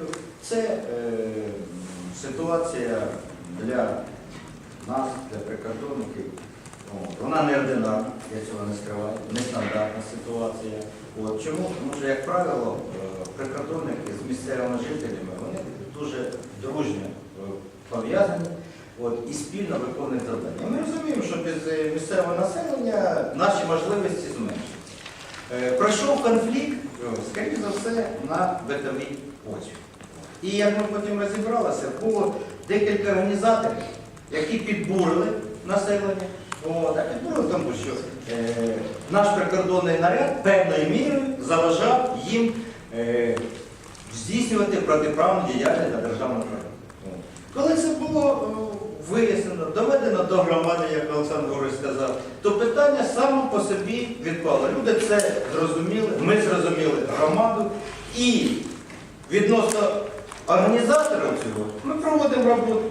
розумію, це е, ситуація для нас, для прикордонників. От, Вона неординарна, я цього не скриваю, нестандартна ситуація. От, чому? Тому що, як правило, е, прикордонники з місцевими жителями вони дуже дружньо е, пов'язані і спільно виконують завдання. Ми розуміємо, що без е, місцевого населення наші можливості зменшуються. Все, на битовій почві. І як ми потім розібралися, було декілька організаторів, які підбурили населення. От, а підбурили тому, що е, наш прикордонний наряд певною мірою заважав їм е, здійснювати протиправну діяльність на державному праві. Коли це було е, вияснено, доведено до громади, як Олександр Григорович сказав, то питання само по собі відпало. Люди це зрозуміли, ми зрозуміли громаду і відносно організаторів цього ми проводимо роботу.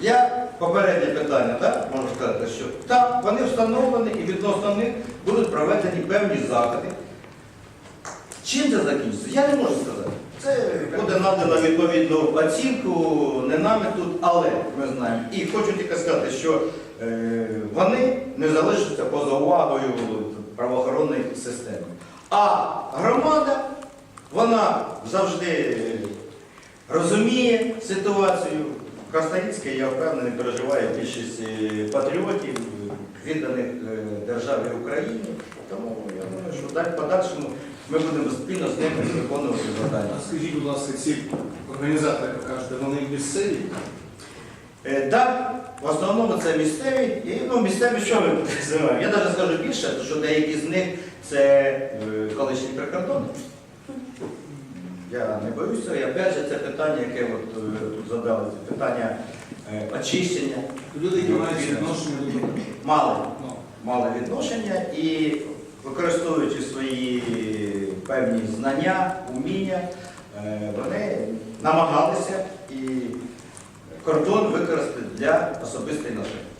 Я попереднє питання, так, можу сказати, що так, вони встановлені і відносно них будуть проведені певні заходи. Чим це закінчиться? Я не можу сказати. Це буде надано відповідну оцінку, не нами тут, але ми знаємо. І хочу тільки сказати, що е, вони не залишаться поза увагою правоохоронної системи. А громада, вона завжди розуміє ситуацію. Красноїцька, я впевнений, переживає більшість е, патріотів, відданих е, державі Україні. Тому я думаю, що далі подальшому ми будемо спільно з ними виконувати завдання. А Скажіть, будь ласка, ці організатори, як кажете, вони місцеві? Е, Так, в основному це місцеві. І ну, місцеві що ми називаємо? Я навіть скажу більше, що деякі з них це е, колишні прикордонники. Я не боюся, і опять же це питання, яке от, е, тут задали, це питання очищення. Люди, які мають відношення до Мали, ну, мали відношення і використовуючи свої певні знання, уміння, вони намагалися і кордон використати для особистої наживи.